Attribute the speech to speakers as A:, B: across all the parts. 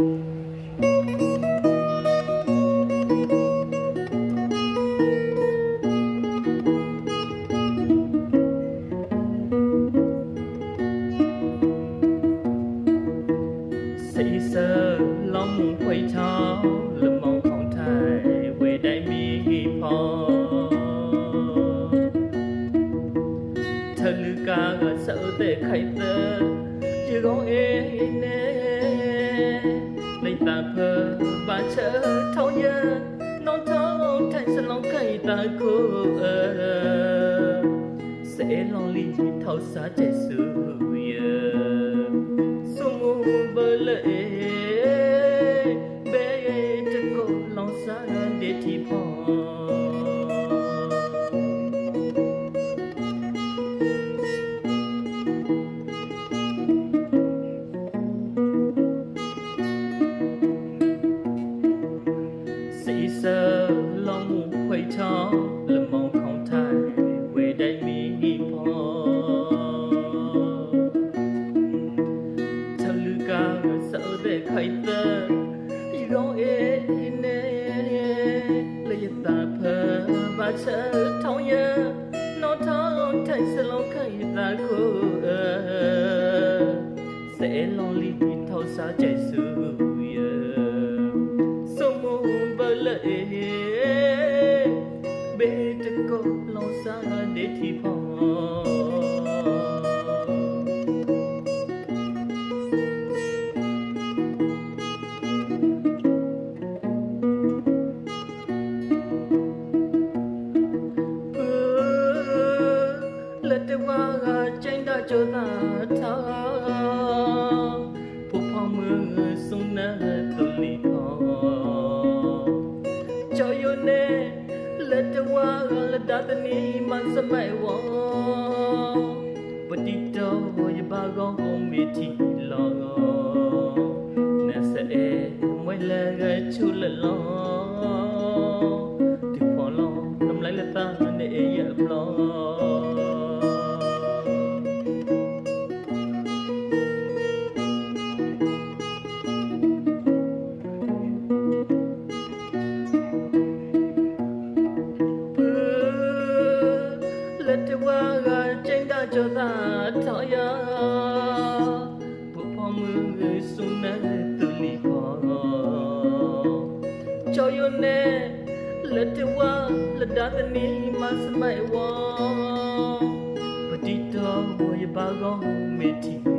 A: xây sơ lòng quay thao lâm mong không thai về đại mi hi phò thân ca sợ tệ khai tơ chưa không ê nè င်းလီထောက်စားတဲ့ဆူရဲ့ sumu bele be te ko long sa de ti pho ဘာချထောင်းရနော်ထောင်းထိုင်စလုံးခိုက်တာကိုစေလုံးလီထောက်စားကျဆူရစုံမဘလေဘေတကိုလောစားတဲ့တီဖော ကကျိန်တကြောသာထားပူဖောင်းမစုံနေသူလီခေါ်ကြော်ယနေလက်တဝါကလက်တတနီမစမိုင်ဝပတိတော်ရပါကောင်းကုန်မီတီလောနစအေမွေလကချူလလော လက်တဝါလက်ဒါသနီမစမိုင်ဝပတိတော်ရပါကောမေတီ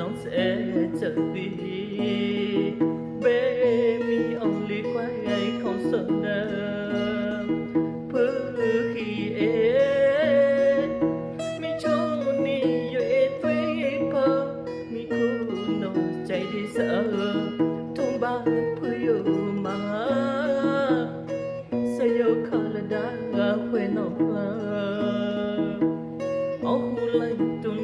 A: น้องเสจะดีเบมีองลีควายไอของสนเดพื้นขี้เอมีชงนี่อยู่เอตุยเพอมีคู่น้องใจดีเสอทุ่งบ้านเพื่ออยู่มาสยบคาลดาเพื่อนอกลาเอาคู่ไล่ตุน